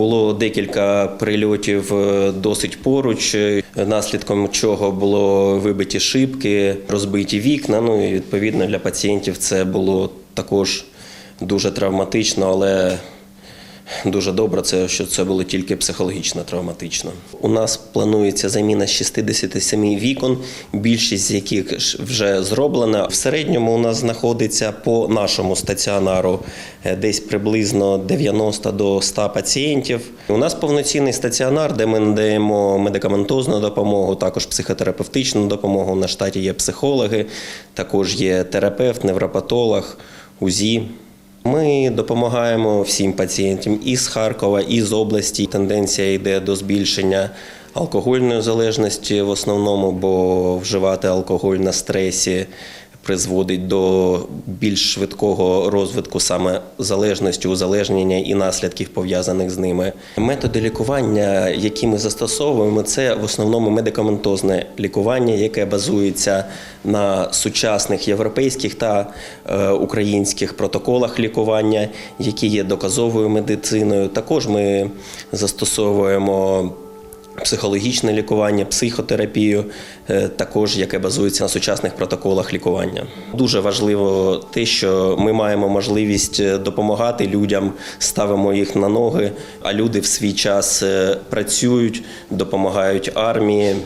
Було декілька прильотів е, досить поруч, е, наслідком чого було вибиті шибки, розбиті вікна. Ну і відповідно для пацієнтів це було також дуже травматично, але дуже добре, це що це було тільки психологічно травматично. У нас планується заміна з 67 вікон, більшість з яких вже зроблена. В середньому у нас знаходиться по нашому стаціонару е, десь приблизно 90 до 100 пацієнтів. У нас повноцінний стаціонар, де ми надаємо медикаментозну допомогу, також психотерапевтичну допомогу. На штаті є психологи, також є терапевт, невропатолог, УЗІ. Ми допомагаємо всім пацієнтам із Харкова, і з області. Тенденція йде до збільшення алкогольної залежності в основному, бо вживати алкоголь на стресі призводить до більш швидкого розвитку саме залежності, узалежнення і наслідків пов'язаних з ними. Методи лікування, які ми застосовуємо, це в основному медикаментозне лікування, яке базується на сучасних європейських та е, українських протоколах лікування, які є доказовою медициною. Також ми застосовуємо психологічне лікування, психотерапію, е, також яке базується на сучасних протоколах лікування. Дуже важливо те, що ми маємо можливість е, допомагати людям, ставимо їх на ноги, а люди в свій час е, працюють, допомагають армії.